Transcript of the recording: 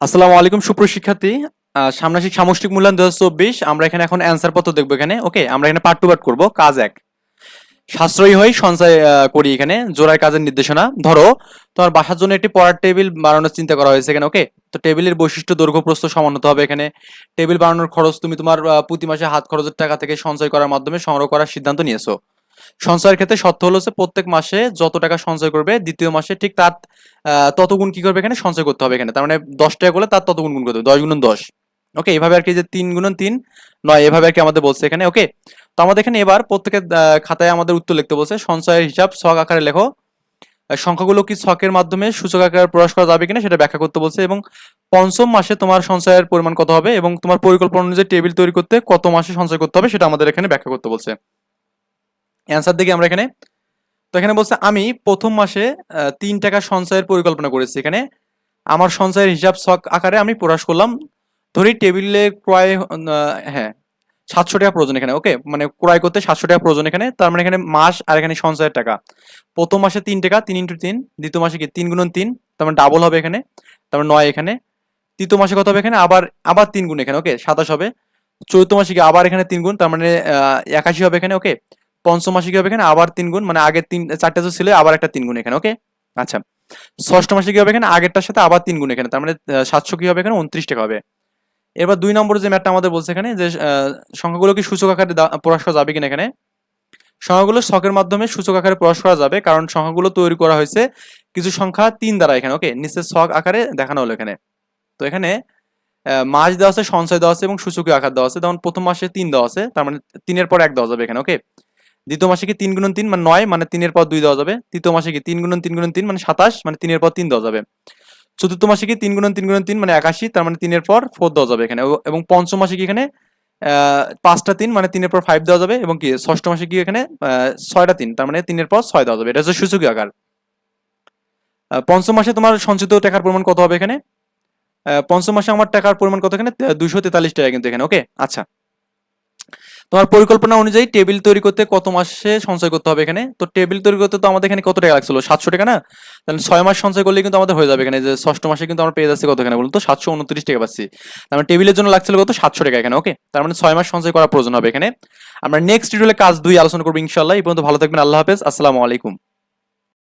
আসসালামু আলাইকুম সুপ্রশিক্ষার্থী ষান্মাসিক সামষ্টিক মূল্যায়ন দু আমরা এখানে এখন অ্যান্সার পত্র দেখব এখানে। ওকে আমরা এখানে পার্ট টু পার্ট করব। কাজ এক। সাশ্রয়ী হয়ে সঞ্চয় করি এখানে। জোড়ায় কাজের নির্দেশনা। ধরো, তোমার বাসার জন্য একটি পড়ার টেবিল বানানোর চিন্তা করা হয়েছে এখানে ওকে তো টেবিলের বৈশিষ্ট্য, দৈর্ঘ্য, প্রস্থ সমান হতে হবে এখানে। টেবিল বানানোর খরচ তুমি তোমার প্রতি মাসে হাত খরচের টাকা থেকে সঞ্চয় করার মাধ্যমে সংগ্রহ করার সিদ্ধান্ত নিয়েছো। সঞ্চয়ের ক্ষেত্রে শর্ত হলো যে প্রত্যেক মাসে যত টাকা সঞ্চয় করবে দ্বিতীয় মাসে ঠিক তার তত গুণ কি করবে এখানে? সঞ্চয় করতে হবে এখানে। তার মানে দশ টাকা করলে তার তত গুণ গুণ করতে হবে, দশ গুণন দশ। ওকে এভাবে আর কি যে তিন গুণন তিন, নয়, এভাবে আর কি আমাদের বলছে এখানে। ওকে তো আমাদের এখানে এবার প্রত্যেকের খাতায় আমাদের উত্তর লিখতে বলছে, সঞ্চয়ের হিসাব ছক আকারে লেখো। সংখ্যাগুলো কি ছকের মাধ্যমে সূচক আকারে প্রকাশ করা যাবে কিনা সেটা ব্যাখ্যা করতে বলছে এবং পঞ্চম মাসে তোমার সঞ্চয়ের পরিমাণ কত হবে এবং তোমার পরিকল্পনা অনুযায়ী টেবিল তৈরি করতে কত মাসে সঞ্চয় করতে হবে সেটা আমাদের এখানে ব্যাখ্যা করতে বলছে। অ্যান্সার দেখি আমরা এখানে। তো এখানে বলছে, আমি প্রথম মাসে তিন টাকা সঞ্চয়ের পরিকল্পনা করেছি এখানে। আমার সঞ্চয়ের হিসাব ছক আকারে আমি প্রকাশ করলাম। ধরি টেবিলে ক্রয় হ্যাঁ সাতশো টাকা প্রয়োজন এখানে ওকে মানে ক্রয় করতে সাতশো টাকা প্রয়োজন এখানে। তার মানে এখানে মাস আর এখানে সঞ্চয়ের টাকা। প্রথম মাসে তিন টাকা, তিন ইন্টু তিন, দ্বিতীয় মাসে কি? তিন গুণন তিন, তার মানে ডাবল হবে এখানে, তার মানে নয় এখানে। তৃতীয় মাসে কত হবে এখানে? আবার আবার তিন গুণ এখানে ওকে সাতাশ হবে। চতুর্থ মাসে কি আবার এখানে তিন গুণ, তার মানে একাশি হবে এখানে ওকে পঞ্চম মাসে কি হবে এখানে, আবার তিন গুণ মানে আগের তিন, চারটে তো ছিল, আবার একটা তিন গুণ এখানে ওকে আচ্ছা ষষ্ঠ মাসে কি হবে এখানে, আগেরটার সাথে আবার তিন গুণ এখানে, তার মানে সাতশো কি হবে এখানে, উনত্রিশ টাকা হবে। এবার দুই নম্বরে যে ম্যাটটা আমাদের বলছে এখানে, যে সংখ্যাগুলো কি সূচক আকারে প্রকাশ করা যাবে কিনা এখানে? সংখ্যাগুলো শখের মাধ্যমে সূচক আকারে প্রকাশ করা যাবে, কারণ সংখ্যাগুলো তৈরি করা হয়েছে কিছু সংখ্যা তিন দ্বারা এখানে ওকে নিচে ছক আকারে দেখানো হলো এখানে। তো এখানে মাস দেওয়া আছে, সঞ্চয় দেওয়া আছে, এবং সূচকীয় আকার দেওয়া আছে, যেমন প্রথম মাসে তিন দেওয়া আছে, তার মানে তিনের পর এক দেওয়া যাবে এখানে ওকে দ্বিতীয় মাসে কি তিন গুণন তিন মানে নয় মানে তিনের পর দুই দেওয়া যাবে। তৃতীয় মাসে কি তিন গুণন তিন গুণন তিন মানে সাতাশ মানে তিনের পর তিন দেওয়া যাবে। চতুর্থ মাসে কি তিন গুণন তিন গুণন তিন মানে একাশি, তার মানে তিনের পর ফোর দেওয়া যাবে এখানে। এবং- পঞ্চম মাসে কি এখানে পাঁচটা তিন মানে তিনের পর ফাইভ দেওয়া যাবে। এবং কি, ষষ্ঠ মাসে কি এখানে ছয়টা তিন, তার মানে তিনের পর ছয় দেওয়া যাবে। এটা হচ্ছে সূচকীয় আকার। পঞ্চম মাসে তোমার সঞ্চিত টাকার পরিমাণ কত হবে এখানে? পঞ্চম মাসে আমার টাকার পরিমাণ কত এখানে? দুইশো তেতাল্লিশ টাকা কিন্তু এখানে ওকে আচ্ছা। তোমার পরিকল্পনা অনুযায়ী টেবিল তৈরি করতে কত মাসে সঞ্চয় করতে হবে এখানে? তো টেবিল তৈরি করতে তো আমাদের এখানে কত টাকা লাগছিল? সাতশো টাকা না? তাহলে ছয় মাস সঞ্চয় করলে কিন্তু আমাদের হয়ে যাবে এখানে। যে ষষ্ঠ মাসে কিন্তু আমরা পেয়ে যাচ্ছি কত এখানে বলুন তো? সাতশো উনত্রিশ টাকা পাচ্ছি। তার মানে টেবিলের জন্য লাগছিল কত? সাতশো টাকা এখানে ওকে তার মানে ছয় মাস সঞ্চয় করা প্রয়োজন হবে এখানে। আমরা নেক্সট ভিডিওলে কাজ দুই আলোচনা করব ইনশাল্লাহ এই পর্যন্ত ভালো থাকবেন, আল্লাহ হাফেজ। আসসালামু আলাইকুম।